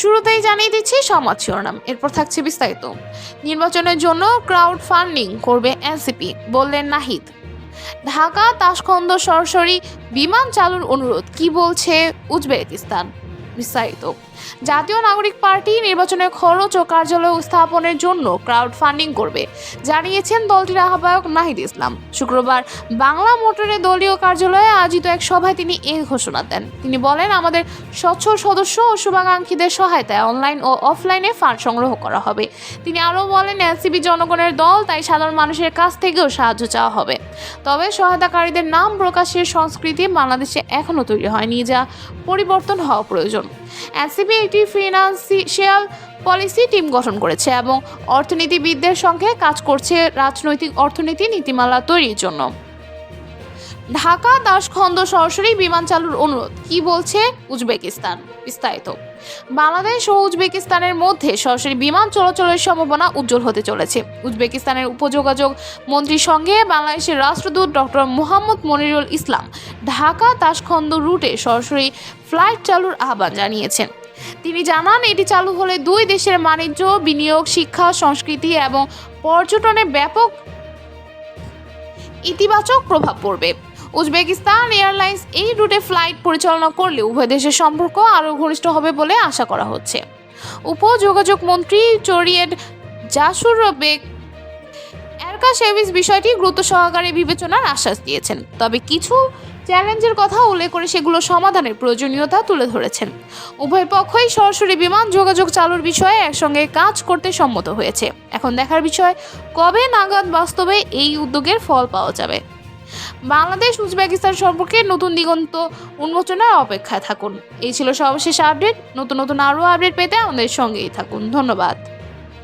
শুরুতেই জানিয়ে দিচ্ছি সমাজ শিরোনাম, এরপর থাকছে বিস্তারিত। নির্বাচনের জন্য ক্রাউড ফান্ডিং করবে এনসিপি বললেন নাহিদ। ঢাকা তাসখন্দ সরাসরি বিমান চালুর অনুরোধ, কি বলছে উজবেকিস্তান? বিস্তারিত। জাতীয় নাগরিক পার্টি নির্বাচনের খরচ ও কার্যালয় স্থাপনের জন্য ক্রাউড ফান্ডিং করবে, জানিয়েছেন দলটির আহ্বায়ক নাহিদ ইসলাম। শুক্রবার বাংলা মোটরের দলীয় কার্যালয়ে আয়োজিত এক সভায় তিনি এই ঘোষণা দেন। তিনি বলেন, আমাদের স্বচ্ছ সদস্য ও শুভাকাঙ্ক্ষীদের সহায়তায় অনলাইন ও অফলাইনে ফান্ড সংগ্রহ করা হবে। তিনি আরও বলেন এনসিপি জনগণের দল, তাই সাধারণ মানুষের কাছ থেকেও সাহায্য চাওয়া হবে। তবে সহায়তাকারীদের নাম প্রকাশের সংস্কৃতি বাংলাদেশে এখনও তৈরি হয়নি, যা পরিবর্তন হওয়া প্রয়োজন। এনসিপি একটি ফিনান্সিয়াল পলিসি টিম গঠন করেছে এবং অর্থনীতিবিদদের সঙ্গে কাজ করছে রাজনৈতিক অর্থনীতি নীতিমালা তৈরির জন্য। ঢাকা দাসখন্দ সরাসরি বিমান চালুর অনুরোধ। কি বলছে উজবেকিস্তান? বিস্তারিত। বাংলাদেশ ও উজবেকিস্তানের মধ্যে সরাসরি বিমান চলাচলের সম্ভাবনা উজ্জ্বল হতে চলেছে। উজবেকিস্তানের উপযোগাযোগ মন্ত্রীর সঙ্গে বাংলাদেশের রাষ্ট্রদূত ডক্টর মোহাম্মদ মনিরুল ইসলাম ঢাকা তাসখন্দ রুটে সরাসরি ফ্লাইট চালুর আহ্বান জানিয়েছেন। তিনি জানান, এটি চালু হলে দুই দেশের বাণিজ্য, বিনিয়োগ, শিক্ষা, সংস্কৃতি এবং পর্যটনে ব্যাপক ইতিবাচক প্রভাব পড়বে। উজবেকিস্তান এয়ারলাইন্স এই রুটে ফ্লাইট পরিচালনা করলে উভয় দেশের সম্পর্ক আরও ঘনিষ্ঠ হবে বলে আশা করা হচ্ছে। উপযোগাযোগ মন্ত্রী চরিয়েড জাসুর বেগ এরকা সেভিস বিষয়টি গুরুত্ব সহকারে বিবেচনার আশ্বাস দিয়েছেন। তবে কিছু চ্যালেঞ্জের কথা উল্লেখ করে সেগুলো সমাধানের প্রয়োজনীয়তা তুলে ধরেছেন। উভয় পক্ষই সরাসরি বিমান যোগাযোগ চালুর বিষয়ে একসঙ্গে কাজ করতে সম্মত হয়েছে। এখন দেখার বিষয়, কবে নাগাদ বাস্তবে এই উদ্যোগের ফল পাওয়া যাবে? বাংলাদেশ উজবেকিস্তান সম্পর্কে নতুন দিগন্ত উন্মোচনার অপেক্ষায় থাকুন। এই ছিল সর্বশেষ আপডেট। নতুন নতুন আরও আপডেট পেতে আমাদের সঙ্গেই থাকুন। ধন্যবাদ।